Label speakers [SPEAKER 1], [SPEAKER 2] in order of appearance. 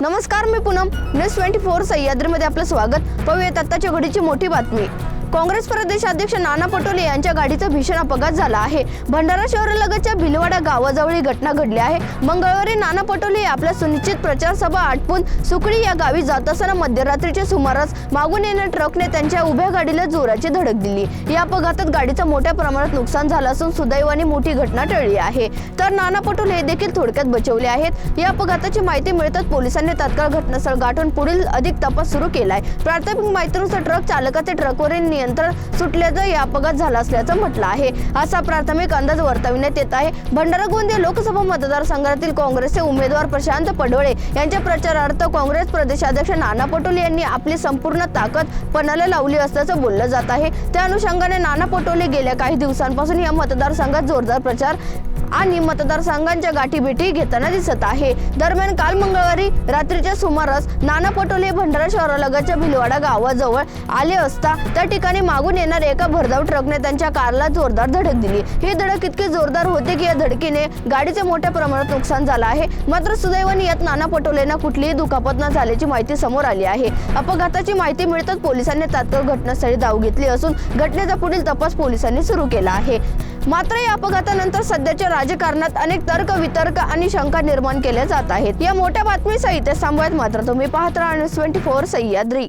[SPEAKER 1] नमस्कार मी Poonam. News twenty four सह्याद्रीमध्ये आपलं स्वागत. पाहूयात आत्ताच्या घडीची मोठी बातमी. काँग्रेस प्रदेशाध्यक्ष नाना पटोले यांच्या गाडीचा भीषण अपघात झाला आहे. भंडारा शहरालगतच्या भिलवाडा गावाजवळ ही घटना घडली आहे. मंगळवारी नाना पटोले आपल्या सुनिश्चित प्रचार सभा आटपून सुकडी या गावी जात असताना मध्यरात्रीच्या सुमारास मागून येणाऱ्या ट्रकने त्यांच्या उभ्या गाडीला जोराची धडक दिली. या अपघातात गाडीचं मोठ्या प्रमाणात नुकसान झालं असून सुदैवाने मोठी घटना टळली आहे. तर नाना पटोले हे देखील थोडक्यात बचवले आहेत. या अपघाताची माहिती मिळताच पोलिसांनी तात्काळ घटनास्थळ गाठून पुढील अधिक तपास सुरू केलाय. प्राथमिक माहितीनुसार ट्रक चालकाचे ट्रकवरील नियंत्रण सुटल्याचं या अपघात झाला असल्याचं म्हटलं आहे. असा प्राथमिक अंदाज वर्तविण्यात येत आहे. भंडारा गोंदिया लोकसभा मतदारसंघातील काँग्रेसचे उमेदवार प्रशांत पडोळे यांच्या प्रचारार्थ काँग्रेस प्रदेशाध्यक्ष नाना पटोले यांनी आपली संपूर्ण ताकद पणाला लावली असल्याचं बोललं जात आहे. त्या अनुषंगाने नाना पटोले गेल्या काही दिवसांपासून या मतदारसंघात जोरदार प्रचार आणि मतदारसंघांच्या गाठीभेटी घेताना दिसत आहे. दरम्यान काल मंगळवारी रात्रीच्या सुमारास नाना पटोले भंडारा शहरालगतच्या भिलवाडा गावाजवळ आले असता त्या ठिकाणी मागून येणाऱ्या एका भरधाव ट्रकने त्यांच्या कारला जोरदार धडक दिली. ही धडक इतकी जोरदार होते की या धडकीने गाडीचे मोठ्या प्रमाणात नुकसान झालं आहे. मात्र सुदैवाने यात नाना पटोलेंना कुठलीही दुखापत न झाल्याची माहिती समोर आली आहे. अपघाताची माहिती मिळताच पोलिसांनी तात्काळ घटनास्थळी धाव घेतली असून घटनेचा पुढील तपास पोलिसांनी सुरू केला आहे. मात्र या अपघातानंतर सध्याच्या राजकारणात अनेक तर्क वितर्क आणि शंका निर्माण केल्या जात आहेत. या मोठ्या बातमीसहित थांबवत मात्र तुम्ही पाहत राहा न्यूज ट्वेंटी फोर सह्याद्री.